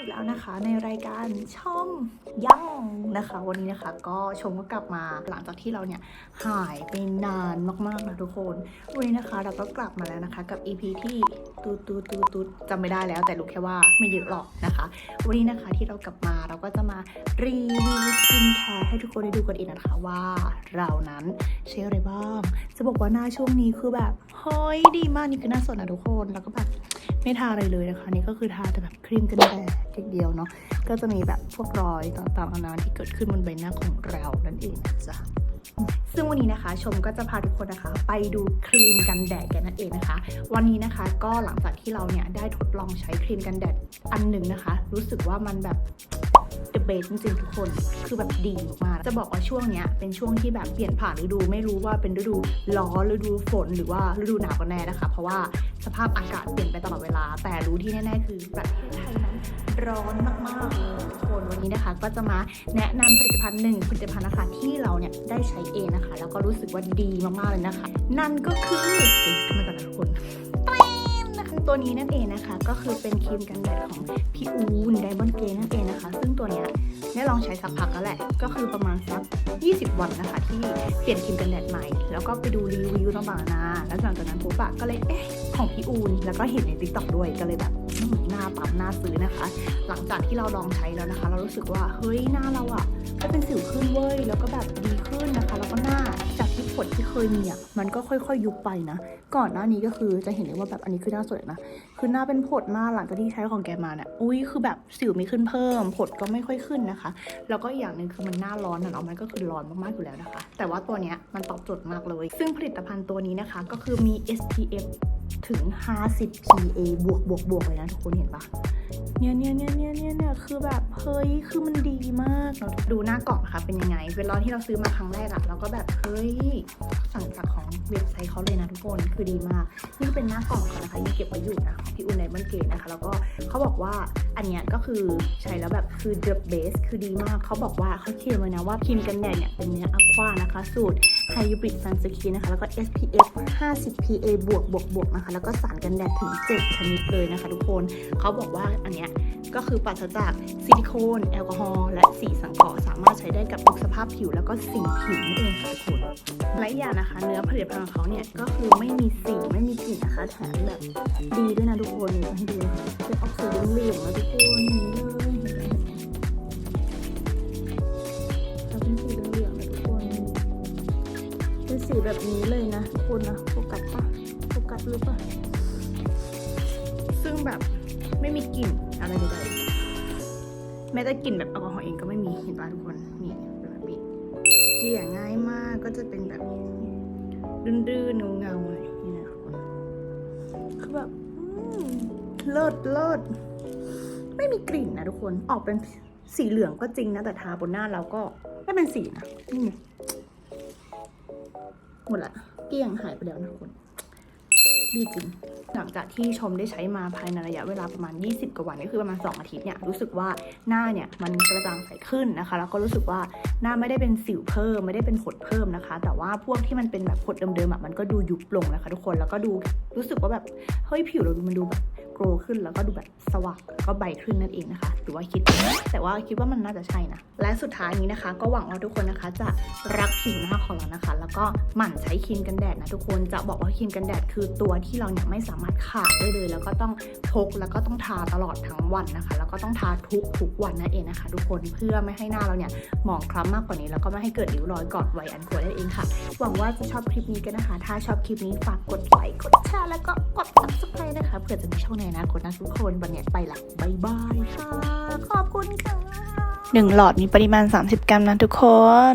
อีกแล้วนะคะ ในรายการช่องย่องนะคะ วันนี้นะคะ ก็ชมก็กลับมาหลังจากที่เราเนี่ยหายไปนานมากๆนะทุกคน วันนี้นะคะ เราก็กลับมาแล้วนะคะ กับ EP ที่ตูดตูดตูดตูดจำไม่ได้แล้วแต่รู้แค่ว่าไม่เยอะหรอกนะคะ วันนี้นะคะที่เรากลับมาเราก็จะมารีวิวสกินแคร์ให้ทุกคนได้ดูกันอีกนะคะว่าเรานั้นใช้อะไรบ้าง จะบอกว่าหน้าช่วงนี้คือแบบเฮ้ยดีมากนี่คือหน้าสดนะทุกคนแล้วก็แบบ ไม่ทาอะไรเลยนะคะ นี่ก็คือทาแต่แบบครีมกันแดดเดียวเนาะก็จะมีแบบพวกรอยต่างๆนานาที่เกิดขึ้นบนใบหน้าของเรานั่นเองนะจ๊ะซึ่งวันนี้นะคะชมก็จะพาทุกคนนะคะ ไปดูครีมกันแดดกันนั่นเองนะคะ วันนี้นะคะก็หลังจากที่เราเนี่ยได้ทดลองใช้ครีมกันแดดอันหนึ่งนะคะ รู้สึกว่ามันแบบ the best จริงๆทุกคนคือแบบดีมากจะบอกว่าช่วงเนี้ยเป็นช่วงที่แบบเปลี่ยนผ่านฤดูไม่รู้ว่าเป็นฤดูร้อนฤดูฝนหรือว่าฤดูหนาวกันแน่นะคะ เพราะว่าสภาพอากาศเปลี่ยนไปตลอดเวลา แต่รู้ที่แน่ๆ คือประเทศไทยนั้นร้อนมากๆเลยทุกคนวันนี้นะคะก็จะมาแนะนำผลิตภัณฑ์หนึ่งผลิตภัณฑ์นะคะที่เราเนี่ยได้ใช้เองนะคะ แล้วก็รู้สึกว่าดีมากๆเลยนะคะ นั่นก็คือเดี๋ยวขึ้นมาก่อนนะทุกคน ตัวนี้นั่นเองนะคะ ก็คือเป็นครีมกันแดดของพี่อูนไดมอนด์เกนั่นเองนะคะ ซึ่งตัวเนี้ยได้ลองใช้สักพักแล้วแหละ ก็คือประมาณสัก 20 วันนะคะ ที่เปลี่ยนครีมกันแดดใหม่ แล้วก็ไปดูรีวิวต่างๆนานาแล้วหลังจากนั้นปุ๊บอะก็เลยเอ๊ะของพี่อูนแล้วก็เห็นในติ๊กต็อกด้วยก็เลยแบบหน้าปั๊มหน้าซื้อนะคะ หลังจากที่เราลองใช้แล้วนะคะ เรารู้สึกว่าเฮ้ยหน้าเราอะก็เป็นสิวขึ้นเว้ยแล้วก็แบบ ที่ผดที่เคยมีอะมันก็ค่อยๆ ยุบไปนะ ก่อนหน้านี้ก็คือจะเห็นเลยว่าแบบอันนี้คือหน้าสวยนะ คือหน้าเป็นผดมากหลังจากที่ใช้ของแกมาเนี่ยอุ้ยคือแบบสิวมีขึ้นเพิ่มผดก็ไม่ค่อยขึ้นนะคะ แล้วก็อีกอย่างหนึ่งคือมันหน้าร้อนนะเนาะมันก็คือร้อนมากๆอยู่แล้วนะคะ แต่ว่าตัวเนี้ยมันตอบโจทย์มากเลย ซึ่งผลิตภัณฑ์ตัวนี้นะคะก็คือมี SPF ถึง 50 PA บวกบวกบวกเลยนะทุกคนเห็นปะ เนี่ยเนี่ยเนี่ยเนี่ยเนี่ยเนี่ยคือแบบเฮ้ยคือมันดีมากเราดูหน้ากล่องนะคะเป็นยังไง เวลาที่เราซื้อมาครั้งแรกอะเราก็แบบเฮ้ยสั่งจากของ เว็บไซต์เขาเลยนะทุกคนคือดีมาก นี่เป็นหน้ากล่องเขานะคะยังเก็บไว้อยู่นะของพี่อุ่นไนบันเกตนะคะ แล้วก็เขาบอกว่าอันเนี้ยก็คือใช้แล้วแบบคือ the best คือดีมากเขาบอกว่าเขาเขียนไว้นะว่าครีมกันแดดเนี่ยเป็นเนื้ออะควานะคะ สูตร Hybrid Sun Skin นะคะ แล้วก็ SPF 50 PA บวกบวกบวกนะคะ แล้วก็สารกันแดดถึง 7 ชนิดเลยนะคะ ทุกคนเขาบอกว่าอันเนี้ย ก็คือปราศจากซิลิโคน แอลกอฮอล์และสีสังเคราะห์สามารถใช้ได้กับทุกสภาพผิวแล้วก็สีผิวนั่นเองค่ะทุกคนและอีกอย่างนะคะ เนื้อผลิตภัณฑ์ของเขาเนี่ยก็คือไม่มีสีไม่มีกลิ่นนะคะแถมแบบดีด้วยนะทุกคนนี่ให้ดูนะคะเป็นออกสีเหลืองๆนะทุกคนนี่เลยเราเป็นสีเหลืองๆนะทุกคนเป็นสีแบบนี้เลยนะทุกคนนะโฟกัสปะโฟกัสหรือปะซึ่งแบบ ไม่มีกลิ่นอะไรใดๆแม้แต่กลิ่นแบบแอลกอฮอล์เองก็ไม่มีเห็นปะทุกคนนี่เป็นแบบนี้เกลี่ยง่ายมากก็จะเป็นแบบดื้อๆเงาๆหน่อยนี่นะทุกคนคือแบบเลิศเลิศไม่มีกลิ่นนะทุกคนออกเป็นสีเหลืองก็จริงนะ แต่ทาบนหน้าเราก็ไม่เป็นสีนะนี่หมดละเกลี้ยงหายไปแล้วนะทุกคน ดีจริง หลังจากที่ชมได้ใช้มาภายในระยะเวลาประมาณ 20 กว่าวันก็คือประมาณ 2 อาทิตย์เนี่ยรู้สึกว่าหน้าเนี่ยมันกระจ่างใสขึ้นนะคะ แล้วก็รู้สึกว่าหน้าไม่ได้เป็นสิวเพิ่ม ไม่ได้เป็นผดเพิ่มนะคะ แต่ว่าพวกที่มันเป็นแบบผดเดิมๆอะมันก็ดูยุบลงนะคะ ทุกคนแล้วก็ดูรู้สึกว่าแบบเฮ้ยผิวเราดูมันดูแบบโกรขึ้นแล้วก็ดูแบบสว่างแล้วก็ใบขึ้นนั่นเองนะคะหรือว่าคิด แต่ว่าคิดว่ามันน่าจะใช่นะ และสุดท้ายนี้นะคะ ก็หวังว่าทุกคนนะคะ จะรักผิวหน้าของเรานะคะ แล้วก็หมั่นใช้ครีมกันแดดนะทุกคนจะบอกว่าครีมกันแดดคือตัวที่เราเนี่ยไม่สามารถขาดได้เลย แล้วก็ต้องพกแล้วก็ต้องทาตลอดทั้งวันนะคะ แล้วก็ต้องทาทุกทุกวันนั่นเองนะคะ ทุกคนเพื่อไม่ให้หน้าเราเนี่ยหมองคล้ำมากกว่านี้ แล้วก็ไม่ให้เกิดริ้วรอยก่อนวัยอันควรนั่นเองค่ะ หวังว่าจะชอบคลิปนี้กันนะคะ ถ้าชอบคลิปนี้ฝากกดไลค์กดแชร์แล้วก็กด subscribe นะคะเผื่อจะมีช่องในอนาคตนะทุกคนวันนี้ไปละบายบายค่ะขอบคุณค่ะหนึ่งหลอดมีปริมาณ 30 กรัมนะทุกคน